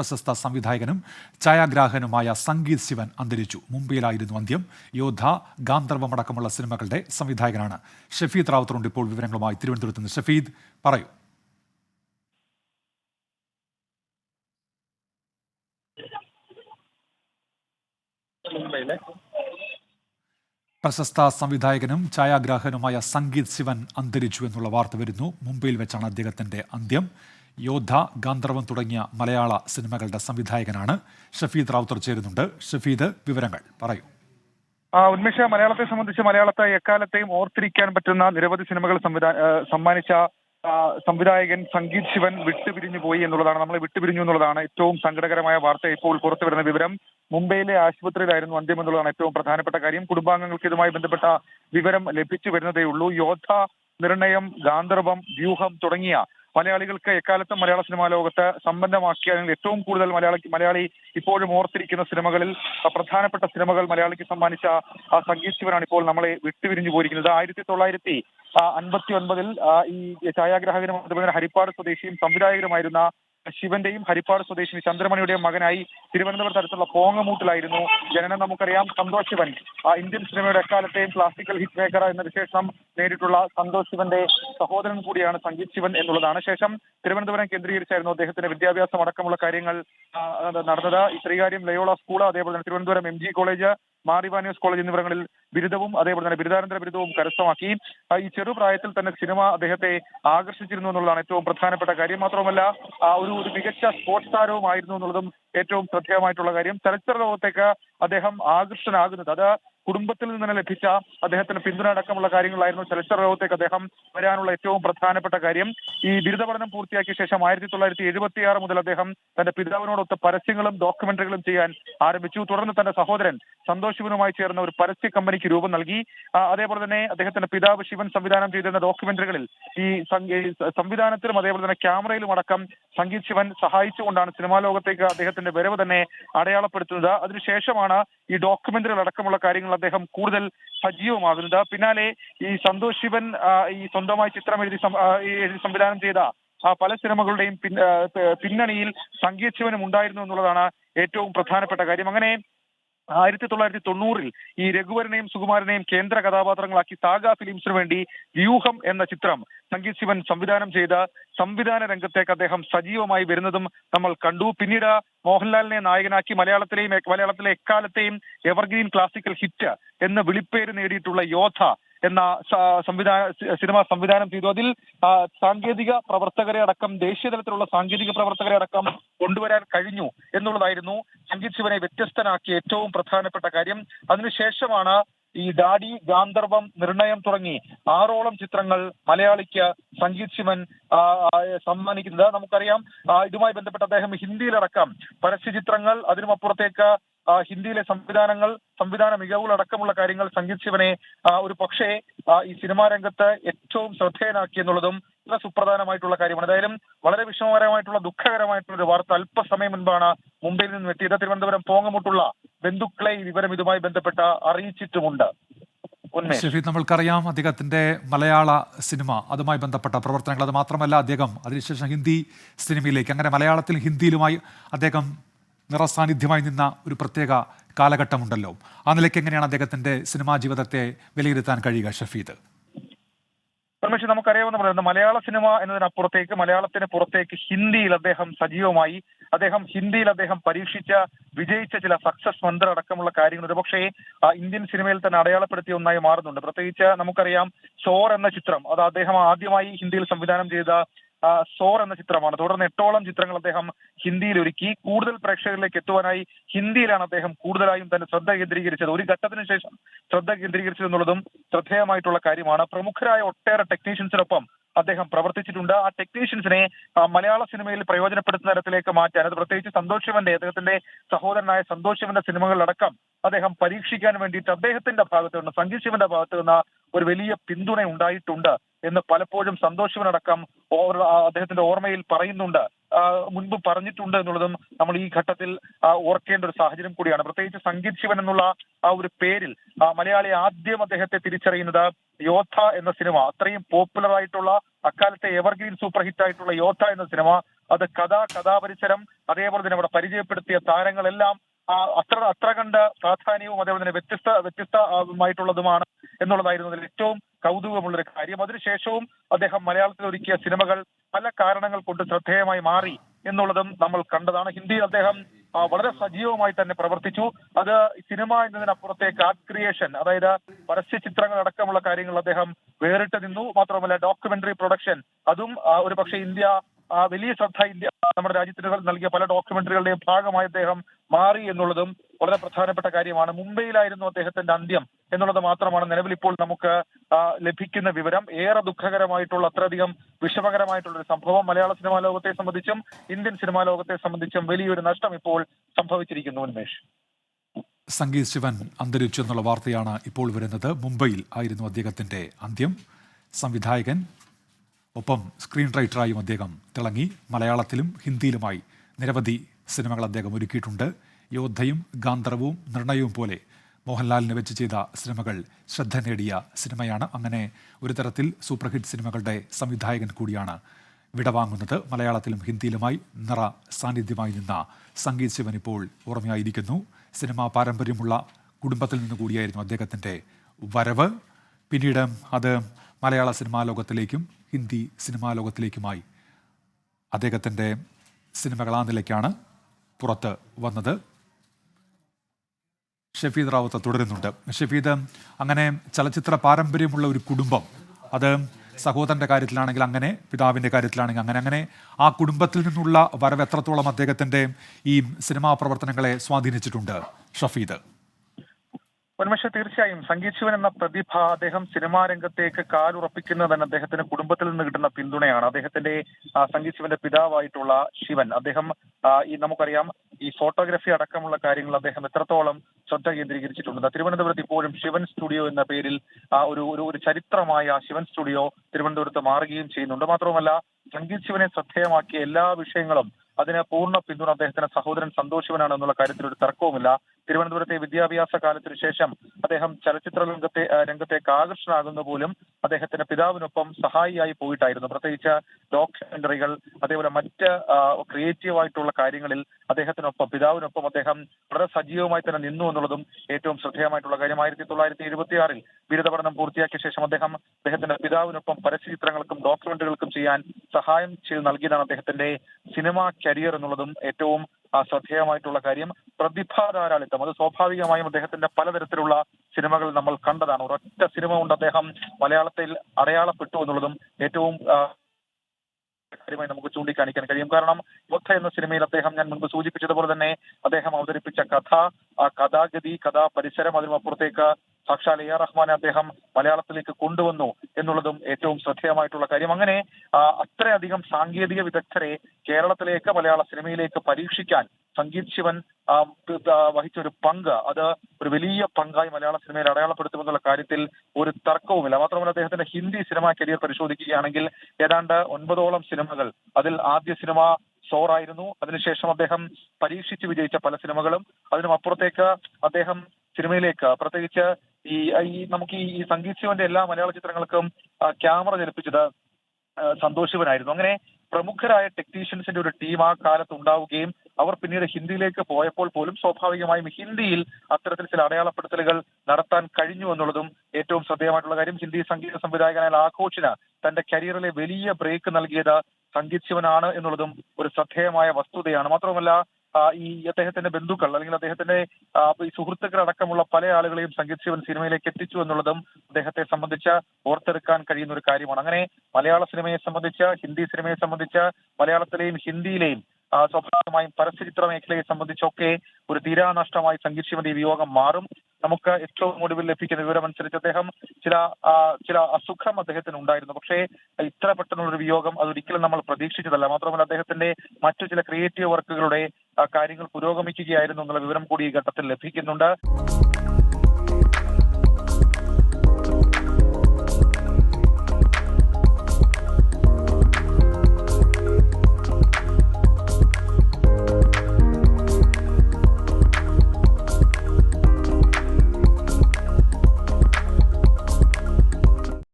പ്രശസ്ത സംവിധായകനും ഛായാഗ്രാഹകനുമായ സംഗീത് ശിവൻ അന്തരിച്ചു. മുംബൈയിലായിരുന്നു അന്ത്യം. യോദ്ധ ഗാന്ധർവമടക്കമുള്ള സിനിമകളുടെ സംവിധായകനാണ്. ഷഫീദ് റാവുത്തറുണ്ട് ഇപ്പോൾ വിവരങ്ങളുമായി. തിരുവനന്തപുരത്ത് നിന്ന് ഷഫീദ് പറയൂ. മുംബൈയിലെ പ്രശസ്ത സംവിധായകനും ഛായാഗ്രാഹകനുമായ സംഗീത് ശിവൻ അന്തരിച്ചു എന്നുള്ള വാർത്ത വരുന്നു. മുംബൈയിൽ വെച്ചാണ് അദ്ദേഹത്തിന്റെ അന്ത്യം. യോദ്ധ ഗാന്ധർവം തുടങ്ങിയ മലയാള സിനിമകളുടെ സംവിധായകനാണ്. ഷഫീദ് റാവുത്തർ ചേരുന്നുണ്ട്. ഷഫീദ് വിവരങ്ങൾ പറയൂ. ഉന്മേഷ മലയാളത്തെ സംബന്ധിച്ച് മലയാളത്തെ എക്കാലത്തെയും ഓർത്തിരിക്കാൻ പറ്റുന്ന നിരവധി സിനിമകൾ സംവിധാ സമ്മാനിച്ച സംവിധായകൻ സംഗീത് ശിവൻ വിട്ടുപിരിഞ്ഞു പോയി എന്നുള്ളതാണ്. നമ്മളെ വിട്ടുപിരിഞ്ഞു എന്നുള്ളതാണ് ഏറ്റവും സങ്കടകരമായ വാർത്ത ഇപ്പോൾ പുറത്തു വരുന്ന വിവരം. മുംബൈയിലെ ആശുപത്രിയിലായിരുന്നു അന്ത്യം എന്നുള്ളതാണ് ഏറ്റവും പ്രധാനപ്പെട്ട കാര്യം. കുടുംബാംഗങ്ങൾക്ക് ഇതുമായി ബന്ധപ്പെട്ട വിവരം ലഭിച്ചു വരുന്നതേ ഉള്ളൂ യോദ്ധ നിർണയം ഗാന്ധർവം വ്യൂഹം തുടങ്ങിയ മലയാളികൾക്ക് എക്കാലത്തും മലയാള സിനിമാ ലോകത്ത് സമ്പന്നമാക്കിയ അല്ലെങ്കിൽ ഏറ്റവും കൂടുതൽ മലയാളി മലയാളി ഇപ്പോഴും ഓർത്തിരിക്കുന്ന സിനിമകളിൽ പ്രധാനപ്പെട്ട സിനിമകൾ മലയാളിക്ക് സമ്മാനിച്ച സംഗീത് ശിവനാണ് ഇപ്പോൾ നമ്മളെ വിട്ടുപിരിഞ്ഞു പോയിരിക്കുന്നത്. ആയിരത്തി തൊള്ളായിരത്തി അൻപത്തി ഒൻപതിൽ ഈ ഛായാഗ്രാഹകനും അതുപോലെ ഹരിപ്പാട് സ്വദേശിയും സംവിധായകരുമായിരുന്ന ശിവന്റെയും ഹരിപ്പാട് സ്വദേശി ചന്ദ്രമണിയുടെയും മകനായി തിരുവനന്തപുരത്ത് അടുത്തുള്ള പോങ്ങമൂട്ടിലായിരുന്നു. ജനനം നമുക്കറിയാം. സന്തോഷ് ശിവൻ ആ, ഇന്ത്യൻ സിനിമയുടെ എക്കാലത്തെയും ക്ലാസിക്കൽ ഹിറ്റ് മേക്കർ എന്ന വിശേഷം നേരിട്ടുള്ള സന്തോഷ് ശിവന്റെ സഹോദരൻ കൂടിയാണ് സംഗീത് ശിവൻ എന്നുള്ളതാണ് ശേഷം തിരുവനന്തപുരം കേന്ദ്രീകരിച്ചായിരുന്നു അദ്ദേഹത്തിന്റെ വിദ്യാഭ്യാസം അടക്കമുള്ള കാര്യങ്ങൾ നടന്നത്. ശ്രീകാര്യം ലയോള സ്കൂൾ അതേപോലെ തന്നെ Thiruvananthapuram M G college Mar Ivanios college എന്നിവിടങ്ങളിൽ ബിരുദവും അതേപോലെ തന്നെ ബിരുദാനന്തര ബിരുദവും കരസ്ഥമാക്കി. ഈ ചെറുപ്രായത്തിൽ തന്നെ സിനിമ അദ്ദേഹത്തെ ആകർഷിച്ചിരുന്നു എന്നുള്ളതാണ് ഏറ്റവും പ്രധാനപ്പെട്ട കാര്യം. മാത്രമല്ല ആ, ഒരു ഒരു മികച്ച സ്പോർട്സ് താരവുമായിരുന്നു എന്നുള്ളതും ഏറ്റവും ശ്രദ്ധേയമായിട്ടുള്ള കാര്യം. ചലച്ചിത്ര ലോകത്തേക്ക് അദ്ദേഹം ആകർഷനാകുന്നത് അത് കുടുംബത്തിൽ നിന്ന് ലഭിച്ച അദ്ദേഹത്തിന് പിന്തുണ അടക്കമുള്ള കാര്യങ്ങളായിരുന്നു ചലച്ചിത്ര ലോകത്തേക്ക് അദ്ദേഹം വരാനുള്ള ഏറ്റവും പ്രധാനപ്പെട്ട കാര്യം. ഈ ബിരുദ പഠനം പൂർത്തിയാക്കിയ ശേഷം ആയിരത്തി തൊള്ളായിരത്തി എഴുപത്തി ആറ് മുതൽ അദ്ദേഹം തന്റെ പിതാവിനോടൊത്ത് പരസ്യങ്ങളും ഡോക്യുമെന്ററികളും ചെയ്യാൻ ആരംഭിച്ചു. തുടർന്ന് തന്റെ സഹോദരൻ സന്തോഷ് ശിവനുമായി ചേർന്ന ഒരു പരസ്യ കമ്പനിക്ക് രൂപം നൽകി. അതേപോലെ തന്നെ അദ്ദേഹത്തിന്റെ പിതാവ് ശിവൻ സംവിധാനം ചെയ്തിരുന്ന ഡോക്യുമെന്ററികളിൽ ഈ സംവിധാനത്തിലും അതേപോലെ തന്നെ ക്യാമറയിലും അടക്കം സംഗീത് ശിവൻ സഹായിച്ചുകൊണ്ടാണ് സിനിമാ ലോകത്തേക്ക് അദ്ദേഹത്തിന്റെ വരവ് തന്നെ അടയാളപ്പെടുത്തുന്നത്. അതിനുശേഷമാണ് ഈ ഡോക്യുമെന്ററികൾ അടക്കമുള്ള കാര്യങ്ങൾ അദ്ദേഹം കൂടുതൽ സജീവമാകുന്നത് പിന്നാലെ ഈ സന്തോഷ് ശിവൻ ഈ സ്വന്തമായി ചിത്രം എഴുതി എഴുതി സംവിധാനം ചെയ്ത ആ പല സിനിമകളുടെയും പിന്നണിയിൽ സംഗീത് ശിവനും ഉണ്ടായിരുന്നു എന്നുള്ളതാണ് ഏറ്റവും പ്രധാനപ്പെട്ട കാര്യം. അങ്ങനെ ആയിരത്തി തൊള്ളായിരത്തി തൊണ്ണൂറിൽ ഈ രഘുവരനെയും സുകുമാരനെയും കേന്ദ്ര കഥാപാത്രങ്ങളാക്കി സാഗ ഫിലിംസിനു വേണ്ടി വ്യൂഹം എന്ന ചിത്രം സംഗീത് ശിവൻ സംവിധാനം ചെയ്ത സംവിധാന രംഗത്തേക്ക് അദ്ദേഹം സജീവമായി വരുന്നതും നമ്മൾ കണ്ടു. പിന്നീട് മോഹൻലാലിനെ നായകനാക്കി മലയാളത്തിലെയും മലയാളത്തിലെ എക്കാലത്തെയും എവർഗ്രീൻ ക്ലാസിക്കൽ ഹിറ്റ് എന്ന വിളിപ്പേര് നേടിയിട്ടുള്ള യോധ എന്ന സംവിധാന സിനിമ സംവിധാനം ചെയ്തു. അതിൽ സാങ്കേതിക പ്രവർത്തകരെ അടക്കം ദേശീയ തലത്തിലുള്ള സാങ്കേതിക പ്രവർത്തകരെ അടക്കം കൊണ്ടുവരാൻ കഴിഞ്ഞു എന്നുള്ളതായിരുന്നു സംഗീത് ശിവനെ വ്യത്യസ്തനാക്കിയ ഏറ്റവും പ്രധാനപ്പെട്ട കാര്യം. അതിനുശേഷമാണ് ഈ ഡാഡി ഗാന്ധർവം നിർണയം തുടങ്ങി. ആറോളം ചിത്രങ്ങൾ മലയാളിക്ക് സംഗീത് ശിവൻ സമ്മാനിക്കുന്നത്. നമുക്കറിയാം ഇതുമായി ബന്ധപ്പെട്ട് അദ്ദേഹം ഹിന്ദിയിലടക്കം പരസ്യ ചിത്രങ്ങൾ അതിനുമപ്പുറത്തേക്ക് ഹിന്ദിയിലെ സംവിധാനങ്ങൾ സംവിധാന മികവുകളടക്കമുള്ള കാര്യങ്ങൾ സംഗീത് ശിവനെ ഒരു പക്ഷേ ഈ സിനിമാ രംഗത്ത് ഏറ്റവും ശ്രദ്ധേയനാക്കി എന്നുള്ളതും വളരെ സുപ്രധാനമായിട്ടുള്ള കാര്യമാണ്. ഏതായാലും വളരെ വിഷമകരമായിട്ടുള്ള ദുഃഖകരമായിട്ടുള്ള ഒരു വാർത്ത അല്പസമയം മുൻപാണ് മുംബൈയിൽ നിന്നും എത്തിയത്. തിരുവനന്തപുരം പോങ്ങമുട്ടുള്ള ബന്ധുക്കളെ ഈ വിവരം ഇതുമായി ബന്ധപ്പെട്ട അറിയിച്ചിട്ടുമുണ്ട്. ഷഫീദ് നമ്മൾക്കറിയാം അദ്ദേഹത്തിന്റെ മലയാള സിനിമ അതുമായി ബന്ധപ്പെട്ട പ്രവർത്തനങ്ങൾ. അത് മാത്രമല്ല അദ്ദേഹം അതിനുശേഷം ഹിന്ദി സിനിമയിലേക്ക് അങ്ങനെ മലയാളത്തിൽ ഹിന്ദിയിലുമായി അദ്ദേഹം നിറസാന്നിധ്യമായി നിന്ന ഒരു പ്രത്യേക കാലഘട്ടമുണ്ടല്ലോ. ആ നിലയ്ക്ക് എങ്ങനെയാണ് അദ്ദേഹത്തിന്റെ സിനിമാ ജീവിതത്തെ വിലയിരുത്താൻ കഴിയുക ഷഫീദ്? പക്ഷെ നമുക്കറിയാവുന്ന പറയുന്നത് മലയാള സിനിമ എന്നതിനപ്പുറത്തേക്ക് മലയാളത്തിന് പുറത്തേക്ക് ഹിന്ദിയിൽ അദ്ദേഹം സജീവമായി അദ്ദേഹം ഹിന്ദിയിൽ അദ്ദേഹം പരീക്ഷിച്ച വിജയിച്ച ചില സക്സസ് മന്ത്ര അടക്കമുള്ള കാര്യങ്ങൾ. ഒരുപക്ഷേ ഇന്ത്യൻ സിനിമയിൽ തന്നെ അടയാളപ്പെടുത്തിയ ഒന്നായി മാറുന്നുണ്ട്. പ്രത്യേകിച്ച് നമുക്കറിയാം സോർ എന്ന ചിത്രം അത് അദ്ദേഹം ആദ്യമായി ഹിന്ദിയിൽ സംവിധാനം ചെയ്ത സോർ എന്ന ചിത്രമാണ്. തുടർന്ന് എട്ടോളം ചിത്രങ്ങൾ അദ്ദേഹം ഹിന്ദിയിൽ ഒരുക്കി. കൂടുതൽ പ്രേക്ഷകരിലേക്ക് എത്തുവാനായി ഹിന്ദിയിലാണ് അദ്ദേഹം കൂടുതലായും തന്റെ ശ്രദ്ധ കേന്ദ്രീകരിച്ചത്. ഒരു ഘട്ടത്തിന് ശേഷം ശ്രദ്ധ കേന്ദ്രീകരിച്ചത് എന്നുള്ളതും ശ്രദ്ധേയമായിട്ടുള്ള കാര്യമാണ്. പ്രമുഖരായ ഒട്ടേറെ ടെക്നീഷ്യൻസിനൊപ്പം അദ്ദേഹം പ്രവർത്തിച്ചിട്ടുണ്ട്. ആ ടെക്നീഷ്യൻസിനെ മലയാള സിനിമയിൽ പ്രയോജനപ്പെടുത്തുന്ന തരത്തിലേക്ക് മാറ്റാൻ അത് പ്രത്യേകിച്ച് സന്തോഷ് ശിവന്റെ അദ്ദേഹത്തിന്റെ സഹോദരനായ സന്തോഷ് ശിവന്റെ സിനിമകളിലടക്കം അദ്ദേഹം പരീക്ഷിക്കാൻ വേണ്ടിയിട്ട് അദ്ദേഹത്തിന്റെ ഭാഗത്തു നിന്ന് സംഗീത് ശിവന്റെ ഭാഗത്തു നിന്ന് ഒരു വലിയ പിന്തുണ ഉണ്ടായിട്ടുണ്ട് എന്ന് പലപ്പോഴും സന്തോഷവനടക്കം ഓവർ അദ്ദേഹത്തിന്റെ ഓർമ്മയിൽ പറയുന്നുണ്ട്. മുൻപ് പറഞ്ഞിട്ടുണ്ട് എന്നുള്ളതും നമ്മൾ ഈ ഘട്ടത്തിൽ ഓർക്കേണ്ട ഒരു സാഹചര്യം കൂടിയാണ്. പ്രത്യേകിച്ച് സംഗീത് ശിവൻ എന്നുള്ള ആ ഒരു പേരിൽ മലയാളി ആദ്യം അദ്ദേഹത്തെ തിരിച്ചറിയുന്നത് യോദ്ധ എന്ന സിനിമ. അത്രയും പോപ്പുലർ ആയിട്ടുള്ള അക്കാലത്തെ എവർഗ്രീൻ സൂപ്പർ ഹിറ്റ് ആയിട്ടുള്ള യോദ്ധ എന്ന സിനിമ. അത് കഥ കഥാപരിസരം അതേപോലെ തന്നെ അവിടെ പരിചയപ്പെടുത്തിയ താരങ്ങളെല്ലാം അത്ര അത്ര കണ്ട പ്രാധാന്യവും അതേപോലെ തന്നെ വ്യത്യസ്ത വ്യത്യസ്തമായിട്ടുള്ളതുമാണ് എന്നുള്ളതായിരുന്നു. അതിൽ ഏറ്റവും കൗതുകമുള്ളൊരു കാര്യം. അതിനുശേഷവും അദ്ദേഹം മലയാളത്തിൽ ഒരുക്കിയ സിനിമകൾ പല കാരണങ്ങൾ കൊണ്ട് ശ്രദ്ധേയമായി മാറി എന്നുള്ളതും നമ്മൾ കണ്ടതാണ്. ഹിന്ദിയിൽ അദ്ദേഹം വളരെ സജീവമായി തന്നെ പ്രവർത്തിച്ചു. അത് സിനിമ എന്നതിനപ്പുറത്തേക്ക് ആർട്ട് ക്രിയേഷൻ അതായത് പരസ്യ ചിത്രങ്ങൾ അടക്കമുള്ള കാര്യങ്ങൾ അദ്ദേഹം വേറിട്ട് നിന്നു. മാത്രമല്ല ഡോക്യുമെന്ററി പ്രൊഡക്ഷൻ അതും ഒരു പക്ഷേ ഇന്ത്യ വലിയ ശ്രദ്ധ ഇന്ത്യ നമ്മുടെ രാജ്യത്തിന് നൽകിയ പല ഡോക്യുമെന്ററികളുടെയും ഭാഗമായി അദ്ദേഹം മാറി എന്നുള്ളതും വളരെ പ്രധാനപ്പെട്ട കാര്യമാണ്. മുംബൈയിലായിരുന്നു അദ്ദേഹത്തിന്റെ അന്ത്യം. എന്നുള്ളത് മാത്രമാണ് നിലവിൽ ഇപ്പോൾ നമുക്ക് ലഭിക്കുന്ന വിവരം. ഏറെ ദുഃഖകരമായിട്ടുള്ള അത്രയധികം വിഷമകരമായിട്ടുള്ള ഒരു സംഭവം മലയാള സിനിമാ ലോകത്തെ സംബന്ധിച്ചും ഇന്ത്യൻ സിനിമാ ലോകത്തെ സംബന്ധിച്ചും വലിയൊരു നഷ്ടം ഇപ്പോൾ സംഭവിച്ചിരിക്കുന്നു ഉന്മേഷ്. സംഗീത് ശിവൻ അന്തരിച്ചു എന്നുള്ള വാർത്തയാണ് ഇപ്പോൾ വരുന്നത്. മുംബൈയിൽ ആയിരുന്നു അദ്ദേഹത്തിന്റെ അന്ത്യം. സംവിധായകൻ ഒപ്പം സ്ക്രീൻ റൈറ്ററായും അദ്ദേഹം തിളങ്ങി. മലയാളത്തിലും ഹിന്ദിയിലുമായി നിരവധി സിനിമകൾ അദ്ദേഹം ഒരുക്കിയിട്ടുണ്ട്. യോദ്ധയും ഗാന്ധർവവും നിർണയവും പോലെ മോഹൻലാലിനെ വെച്ച് ചെയ്ത സിനിമകൾ ശ്രദ്ധ നേടിയ സിനിമയാണ്. അങ്ങനെ ഒരു തരത്തിൽ സൂപ്പർ ഹിറ്റ് സിനിമകളുടെ സംവിധായകൻ കൂടിയാണ് വിടവാങ്ങുന്നത്. മലയാളത്തിലും ഹിന്ദിയിലുമായി നിറ സാന്നിധ്യമായി നിന്ന സംഗീത് ശിവൻ ഇപ്പോൾ ഓർമ്മയായിരിക്കുന്നു. സിനിമാ പാരമ്പര്യമുള്ള കുടുംബത്തിൽ നിന്ന് കൂടിയായിരുന്നു അദ്ദേഹത്തിന്റെ വരവ്. പിന്നീട് അത് മലയാള സിനിമാ ലോകത്തിലേക്കും ഹിന്ദി സിനിമാ ലോകത്തിലേക്കുമായി അദ്ദേഹത്തിന്റെ സിനിമകൾ ആ നിലയ്ക്കാണ് പുറത്ത് വന്നത്. ഷഫീദ് റാവത്ത് തുടരുന്നുണ്ട്. ഷഫീദ് അങ്ങനെ ചലച്ചിത്ര പാരമ്പര്യമുള്ള ഒരു കുടുംബം അത് സഹോദരന്റെ കാര്യത്തിലാണെങ്കിൽ അങ്ങനെ പിതാവിന്റെ കാര്യത്തിലാണെങ്കിൽ അങ്ങനെ അങ്ങനെ ആ കുടുംബത്തിൽ നിന്നുള്ള വരവ് എത്രത്തോളം അദ്ദേഹത്തിന്റെ ഈ സിനിമാ പ്രവർത്തനങ്ങളെ സ്വാധീനിച്ചിട്ടുണ്ട്? ഷഫീദ്. ഉന്മേഷ തീർച്ചയായും സംഗീത് ശിവൻ എന്ന പ്രതിഭ അദ്ദേഹം സിനിമാ രംഗത്തേക്ക് കാലുറപ്പിക്കുന്നത് തന്നെ അദ്ദേഹത്തിന്റെ കുടുംബത്തിൽ നിന്ന് കിട്ടുന്ന പിന്തുണയാണ്. അദ്ദേഹത്തിന്റെ സംഗീത് ശിവന്റെ പിതാവായിട്ടുള്ള ശിവൻ. അദ്ദേഹം ഈ നമുക്കറിയാം ഈ ഫോട്ടോഗ്രാഫി അടക്കമുള്ള കാര്യങ്ങൾ അദ്ദേഹം എത്രത്തോളം ശ്രദ്ധ കേന്ദ്രീകരിച്ചിട്ടുണ്ട്. തിരുവനന്തപുരത്ത് ഇപ്പോഴും ശിവൻ സ്റ്റുഡിയോ എന്ന പേരിൽ ഒരു ഒരു ഒരു ചരിത്രമായ ശിവൻ സ്റ്റുഡിയോ തിരുവനന്തപുരത്ത് മാറുകയും ചെയ്യുന്നുണ്ട്. മാത്രവുമല്ല സംഗീത് ശിവനെ ശ്രദ്ധേയമാക്കിയ എല്ലാ വിഷയങ്ങളും അതിന് പൂർണ പിന്തുണ അദ്ദേഹത്തിന്റെ സഹോദരൻ സന്തോഷവനാണ് എന്നുള്ള കാര്യത്തിൽ ഒരു തർക്കവുമില്ല. തിരുവനന്തപുരത്തെ വിദ്യാഭ്യാസ കാലത്തിനു ശേഷം അദ്ദേഹം ചലച്ചിത്ര രംഗത്തെ രംഗത്തേക്ക് ആകർഷണാകുന്ന പോലും അദ്ദേഹത്തിന്റെ പിതാവിനൊപ്പം സഹായിയായി പോയിട്ടായിരുന്നു. പ്രത്യേകിച്ച് ഡോക്യുമെന്ററികൾ അതേപോലെ മറ്റ് ക്രിയേറ്റീവ് ആയിട്ടുള്ള കാര്യങ്ങളിൽ അദ്ദേഹത്തിനൊപ്പം പിതാവിനൊപ്പം അദ്ദേഹം വളരെ സജീവമായി തന്നെ നിന്നു എന്നുള്ളതും ഏറ്റവും ശ്രദ്ധേയമായിട്ടുള്ള കാര്യം ആയിരത്തി തൊള്ളായിരത്തി എഴുപത്തി ആറിൽ ബിരുദ പഠനം പൂർത്തിയാക്കിയ ശേഷം അദ്ദേഹം അദ്ദേഹത്തിന്റെ പിതാവിനൊപ്പം പരസ്യ ചിത്രങ്ങൾക്കും ഡോക്യുമെന്ററികൾക്കും ചെയ്യാൻ സഹായം ചെയ്ത് നൽകിയതാണ് അദ്ദേഹത്തിന്റെ സിനിമാ കരിയർ എന്നുള്ളതും ഏറ്റവും ശ്രദ്ധേയമായിട്ടുള്ള കാര്യം പ്രതിഭാധാരാളിത്തം. അത് സ്വാഭാവികമായും അദ്ദേഹത്തിന്റെ പലതരത്തിലുള്ള സിനിമകൾ നമ്മൾ കണ്ടതാണ്. ഒരൊറ്റ സിനിമ കൊണ്ട് അദ്ദേഹം മലയാളത്തിൽ അടയാളപ്പെട്ടു എന്നുള്ളതും ഏറ്റവും കാര്യമായി നമുക്ക് ചൂണ്ടിക്കാണിക്കാൻ കഴിയും. കാരണം യുദ്ധ എന്ന സിനിമയിൽ അദ്ദേഹം ഞാൻ മുൻപ് സൂചിപ്പിച്ചതുപോലെ തന്നെ അദ്ദേഹം അവതരിപ്പിച്ച കഥ ആ കഥാഗതി കഥാ പരിസരം അതിനുമപ്പുറത്തേക്ക് സാക്ഷാൽ എ ആർ റഹ്മാനെ അദ്ദേഹം മലയാളത്തിലേക്ക് കൊണ്ടുവന്നു എന്നുള്ളതും ഏറ്റവും ശ്രദ്ധേയമായിട്ടുള്ള കാര്യം. അങ്ങനെ അത്രയധികം സാങ്കേതിക വിദഗ്ധരെ കേരളത്തിലേക്ക് മലയാള സിനിമയിലേക്ക് പരീക്ഷിക്കാൻ സംഗീത് ശിവൻ വഹിച്ച ഒരു പങ്ക് അത് ഒരു വലിയ പങ്കായി മലയാള സിനിമയിൽ അടയാളപ്പെടുത്തുമെന്നുള്ള കാര്യത്തിൽ ഒരു തർക്കവുമില്ല. മാത്രമല്ല അദ്ദേഹത്തിന്റെ ഹിന്ദി സിനിമാ കരിയർ പരിശോധിക്കുകയാണെങ്കിൽ ഏതാണ്ട് ഒൻപതോളം സിനിമകൾ അതിൽ ആദ്യ സിനിമ സോറായിരുന്നു. അതിനുശേഷം അദ്ദേഹം പരീക്ഷിച്ച് വിജയിച്ച പല സിനിമകളും. അതിനും അപ്പുറത്തേക്ക് അദ്ദേഹം സിനിമയിലേക്ക്. പ്രത്യേകിച്ച് ഈ ഈ നമുക്ക് ഈ സംഗീത് ശിവന്റെ എല്ലാ മലയാള ചിത്രങ്ങൾക്കും ക്യാമറ ചലിപ്പിച്ചത് സന്തോഷ് ശിവനായിരുന്നു. അങ്ങനെ പ്രമുഖരായ ടെക്നീഷ്യൻസിന്റെ ഒരു ടീം ആ കാലത്ത് ഉണ്ടാവുകയും അവർ പിന്നീട് ഹിന്ദിയിലേക്ക് പോയപ്പോൾ പോലും സ്വാഭാവികമായും ഹിന്ദിയിൽ അത്തരത്തിൽ ചില അടയാളപ്പെടുത്തലുകൾ നടത്താൻ കഴിഞ്ഞു എന്നുള്ളതും ഏറ്റവും ശ്രദ്ധേയമായിട്ടുള്ള കാര്യം. ഹിന്ദി സംഗീത സംവിധായകനായ ആഘോഷിന് തന്റെ കരിയറിലെ വലിയ ബ്രേക്ക് നൽകിയത് സംഗീത് ശിവനാണ് എന്നുള്ളതും ഒരു ശ്രദ്ധേയമായ വസ്തുതയാണ്. മാത്രമല്ല ഈ അദ്ദേഹത്തിന്റെ ബന്ധുക്കൾ അല്ലെങ്കിൽ അദ്ദേഹത്തിന്റെ സുഹൃത്തുക്കൾ അടക്കമുള്ള പല ആളുകളെയും സംഗീത് ശിവൻ സിനിമയിലേക്ക് എത്തിച്ചു എന്നുള്ളതും അദ്ദേഹത്തെ സംബന്ധിച്ച് ഓർത്തെടുക്കാൻ കഴിയുന്ന ഒരു കാര്യമാണ്. അങ്ങനെ മലയാള സിനിമയെ സംബന്ധിച്ച് ഹിന്ദി സിനിമയെ സംബന്ധിച്ച് മലയാളത്തിലെയും ഹിന്ദിയിലെയും സ്വാഭാവികമായും പരസ്യചിത്ര മേഖലയെ സംബന്ധിച്ചൊക്കെ ഒരു തീരാനഷ്ടമായി സംഗീത് ശിവന്റെ വിയോഗം മാറും. നമുക്ക് ഏറ്റവും ഒടുവിൽ ലഭിക്കുന്ന വിവരമനുസരിച്ച് അദ്ദേഹം ചില ചില അസുഖം അദ്ദേഹത്തിന് ഉണ്ടായിരുന്നു പക്ഷേ ഇത്ര പെട്ടെന്നുള്ള ഒരു വിയോഗം അതൊരിക്കലും നമ്മൾ പ്രതീക്ഷിച്ചതല്ല. മാത്രമല്ല അദ്ദേഹത്തിന്റെ മറ്റു ചില ക്രിയേറ്റീവ് വർക്കുകളുടെ കാര്യങ്ങൾ പുരോഗമിക്കുകയായിരുന്നു എന്നുള്ള വിവരം കൂടി ഈ ഘട്ടത്തിൽ ലഭിക്കുന്നുണ്ട്.